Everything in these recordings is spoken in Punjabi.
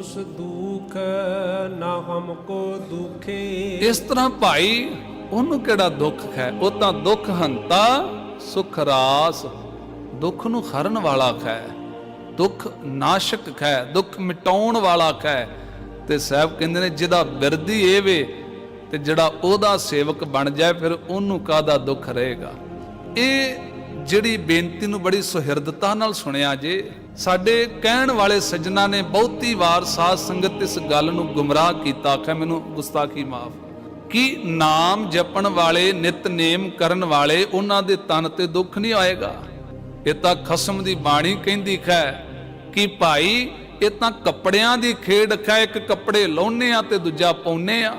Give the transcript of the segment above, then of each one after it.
ਉਸ ਦੁਖ ਨਾ ਹਮਕੋ ਦੁਖੇ। ਇਸ ਤਰ੍ਹਾਂ ਭਾਈ, ਉਹਨੂੰ ਕਿਹੜਾ ਦੁੱਖ ਹੈ? ਉਹ ਤਾਂ ਦੁੱਖ ਹੰਤਾ ਸੁਖ ਰਾਸ, ਦੁੱਖ ਨੂੰ ਹਰਨ ਵਾਲਾ ਹੈ, ਦੁੱਖ ਨਾਸ਼ਕ ਹੈ, ਦੁੱਖ ਮਿਟਾਉਣ ਵਾਲਾ ਹੈ। ਤੇ ਸਾਹਿਬ ਕਹਿੰਦੇ ਨੇ, ਜਿਹਦਾ ਬਿਰਦੀ ਏ ਵੇ, ਤੇ ਜਿਹੜਾ ਉਹਦਾ ਸੇਵਕ ਬਣ ਜਾਏ, ਫਿਰ ਉਹਨੂੰ ਕਾਦਾ ਦੁੱਖ ਰਹੇਗਾ? ਇਹ ਜਿਹੜੀ ਬੇਨਤੀ ਨੂੰ ਬੜੀ ਸੁਹਿਰਦਤਾ ਨਾਲ ਸੁਣਿਆ ਜੇ, ਸਾਡੇ ਕਹਿਣ ਵਾਲੇ ਸੱਜਣਾ ਨੇ ਬਹੁਤੀ ਵਾਰ ਸਾਧ ਸੰਗਤ ਇਸ ਗੱਲ ਨੂੰ ਗੁੰਮਰਾਹ ਕੀਤਾ। ਆਖਿਆ, ਮੈਨੂੰ ਗੁਸਤਾਖੀ ਮਾਫ ਕਿ ਨਾਮ ਜਪਣ ਵਾਲੇ ਨਿਤਨੇਮ ਕਰਨ ਵਾਲੇ ਉਹਨਾਂ ਦੇ ਤਨ ਤੇ ਦੁੱਖ ਨਹੀਂ ਆਏਗਾ? ਇਹ ਤਾਂ ਖਸਮ ਦੀ ਬਾਣੀ ਕਹਿੰਦੀ, ਖੈ, ਕਿ ਭਾਈ, ਇਹ ਤਾਂ ਕੱਪੜਿਆਂ ਦੀ ਖੇਡ, ਖੈ, ਇੱਕ ਕੱਪੜੇ ਲਾਉਨੇ ਆ ਤੇ ਦੂਜਾ ਪਾਉਨੇ ਆ।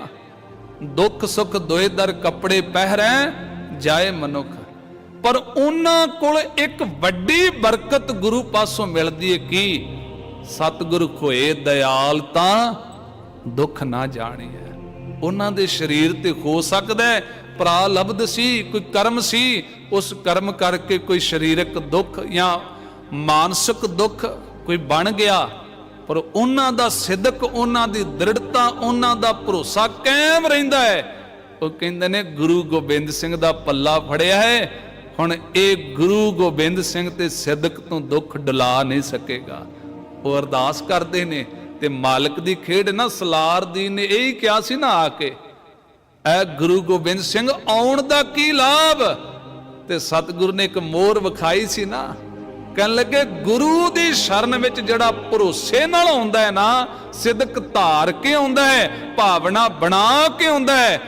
ਦੁੱਖ ਸੁੱਖ ਦੋਏ ਦਰ ਕੱਪੜੇ ਪਹਿਰੈ, ਜਾਏ ਮਨੁੱਖ ਪਰ ਉਹਨਾਂ ਕੋਲ ਇੱਕ ਵੱਡੀ ਬਰਕਤ ਗੁਰੂ ਪਾਸੋਂ ਮਿਲਦੀ ਹੈ ਕਿ? ਸਤਿਗੁਰ ਖੋਏ ਦਇਆਲ ਤਾਂ ਦੁੱਖ ਨਾ ਜਾਣੀਐ ਉਹਨਾਂ ਦੇ ਸਰੀਰ ਤੇ ਹੋ ਸਕਦਾ ਹੈ ਸੀ, ਕੋਈ ਕਰਮ ਸੀ, ਉਸ ਕਰਮ ਕਰਕੇ ਕੋਈ ਸਰੀਰਕ ਦੁੱਖ ਜਾਂ ਮਾਨਸਿਕ ਦੁੱਖ ਕੋਈ ਬਣ ਗਿਆ। ਪਰ ਉਹਨਾਂ ਦਾ ਸਿੱਧਕ, ਉਹਨਾਂ ਦੀ ਦ੍ਰਿੜਤਾ, ਉਹਨਾਂ ਦਾ ਭਰੋਸਾ ਕਾਇਮ ਰਹਿੰਦਾ ਹੈ। ਉਹ ਕਹਿੰਦੇ ਨੇ, ਗੁਰੂ ਗੋਬਿੰਦ ਸਿੰਘ ਦਾ ਪੱਲਾ ਫੜਿਆ ਹੈ ਹੁਣ ਇਹ ਗੁਰੂ ਗੋਬਿੰਦ ਸਿੰਘ ਤੇ ਸਿੱਧਕ ਤੋਂ ਦੁੱਖ ਡਲਾ ਨਹੀਂ ਸਕੇਗਾ। ਉਹ ਅਰਦਾਸ ਕਰਦੇ ਨੇ ਤੇ ਮਾਲਕ ਦੀ ਖੇਡ ਨਾ ਸਲਾਰ ਦੀ ਨੇ, ਇਹ ਹੀ ਕਿਹਾ ਸੀ ਨਾ ਆ ਕੇ, ਐ ਗੁਰੂ ਗੋਬਿੰਦ ਸਿੰਘ, ਆਉਣ ਦਾ ਕੀ ਲਾਭ? ਤੇ ਸਤਿਗੁਰ ਨੇ ਇੱਕ ਮੋਹਰ ਵਿਖਾਈ ਸੀ ਨਾ, ਕਹਿਣ ਲੱਗੇ, ਗੁਰੂ ਦੀ ਸ਼ਰਨ ਵਿੱਚ ਜਿਹੜਾ ਭਰੋਸੇ ਨਾਲ ਆਉਂਦਾ ਹੈ ਨਾ, ਸਿੱਧਕ ਧਾਰ ਕੇ ਆਉਂਦਾ ਹੈ, ਭਾਵਨਾ ਬਣਾ ਕੇ ਆਉਂਦਾ ਹੈ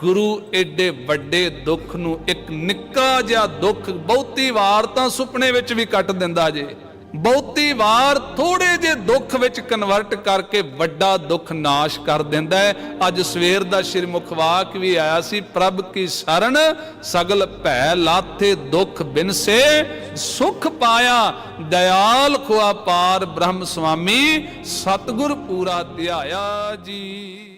ਗੁਰੂ ਏਡੇ ਵੱਡੇ ਦੁੱਖ ਨੂੰ ਇੱਕ ਨਿੱਕਾ ਜਿਹਾ ਦੁੱਖ ਬਹੁਤੀ ਵਾਰ ਤਾਂ ਸੁਪਨੇ ਵਿੱਚ ਵੀ ਕੱਟ ਦਿੰਦਾ ਜੇ। ਬਹੁਤੀ ਵਾਰ ਥੋੜੇ ਜਿਹੇ ਦੁੱਖ ਵਿੱਚ ਕਨਵਰਟ ਕਰਕੇ ਵੱਡਾ ਦੁੱਖ ਨਾਸ਼ ਕਰ ਦਿੰਦਾ ਹੈ। ਅੱਜ ਸਵੇਰ ਦਾ ਸ਼੍ਰੀ ਮੁਖਵਾਕ ਵੀ ਆਇਆ ਸੀ, ਪ੍ਰਭ ਕੀ ਸ਼ਰਨ ਸਗਲ ਭੈ ਲਾਥੇ ਦੁੱਖ ਬਿਨਸੇ ਸੁਖ ਪਾਇਆ ਦਇਆਲ ਖੁਆ ਪਾਰ ਬ੍ਰਹਮ ਸੁਆਮੀ ਸਤਗੁਰ ਪੂਰਾ ਧਿਆਇਆ ਜੀ।